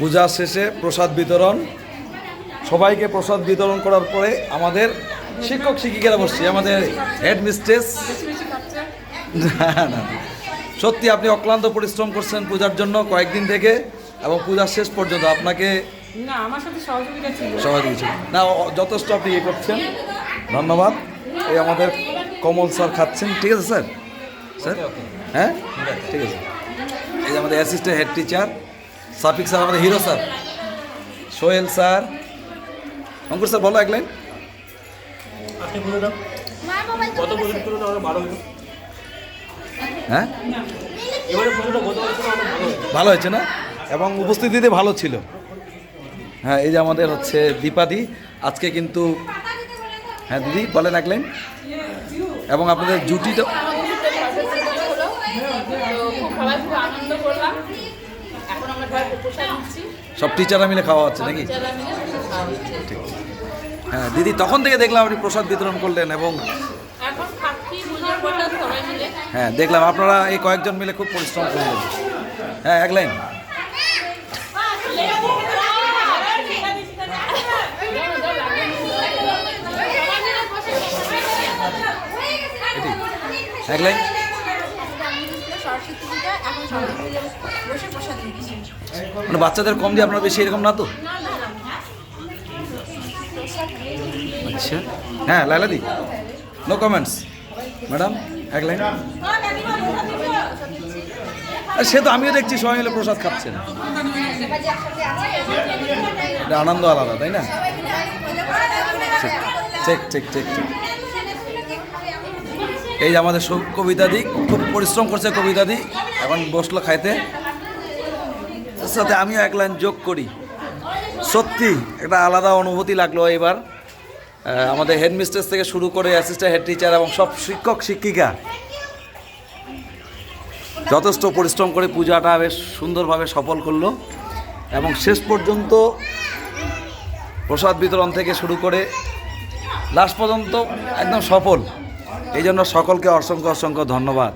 পূজা শেষে প্রসাদ বিতরণ। সবাইকে প্রসাদ বিতরণ করার পরে আমাদের শিক্ষক শিক্ষিকারা বসছি আমাদের হেড মিস্ট্রেস না না। সত্যি আপনি অক্লান্ত পরিশ্রম করছেন পূজার জন্য কয়েকদিন থেকে এবং পূজার শেষ পর্যন্ত আপনাকে না আমার সাথে সহযোগিতা ছিল। সবাই দিয়েছে না যথেষ্ট আপনি ইয়ে করছেন। ধন্যবাদ। এই আমাদের কমল স্যার খাচ্ছেন। ঠিক আছে স্যার? স্যার? হ্যাঁ? ঠিক আছে। এই যে আমাদের assistant head teacher Shafiq sir আমাদের hero sir. Sohel sir. Ankur sir বলো এক লাইন। হ্যাঁ? ভালো ভালো হয়েছে না? এবং উপস্থিতিতে ভালো ছিল। হ্যাঁ এই যে আমাদের হচ্ছে দীপাদি আজকে কিন্তু হ্যাঁ দিদি বলেন এক লাইন। এবং আপনাদের জুটিটা সব টিচাররা মিলে খাওয়া হচ্ছে নাকি। হ্যাঁ দিদি তখন থেকে দেখলাম আপনি প্রসাদ বিতরণ করলেন এবং হ্যাঁ দেখলাম আপনারা এই কয়েকজন মিলে খুব পরিশ্রম করলেন। হ্যাঁ এক লাইন। এক লাইন। সরস্বতী পূজা এখন সবাই মিলে বসে প্রসাদ দিচ্ছি মানে বাচ্চাদের কম দিয়ে আপনারা বেশি এরকম না তো? আচ্ছা। হ্যাঁ Laila di. No comments madam এক লাইন। সে তো আমিও দেখছি সবাই মিলে প্রসাদ খাচ্ছেন। এটা আনন্দ আলাদা তাই না? ঠিক ঠিক ঠিক ঠিক এই যে আমাদের সব কবিতা দি, খুব পরিশ্রম করছে কবিতা দি, এখন বসল খাইতে। সাথে আমিও এক লাইন যোগ করি। সত্যি, একটা আলাদা অনুভূতি লাগল এবার। আমাদের হেড মিস্ট্রেস থেকে শুরু করে অ্যাসিস্ট্যান্ট হেড টিচার এবং সব শিক্ষক, শিক্ষিকা। যথেষ্ট পরিশ্রম করে পূজাটা বেশ সুন্দরভাবে সফল করল। এবং শেষ পর্যন্ত প্রসাদ বিতরণ থেকে শুরু করে লাস্ট পর্যন্ত একদম সফল। এই জন্য সকলকে অসংখ্য অসংখ্য ধন্যবাদ।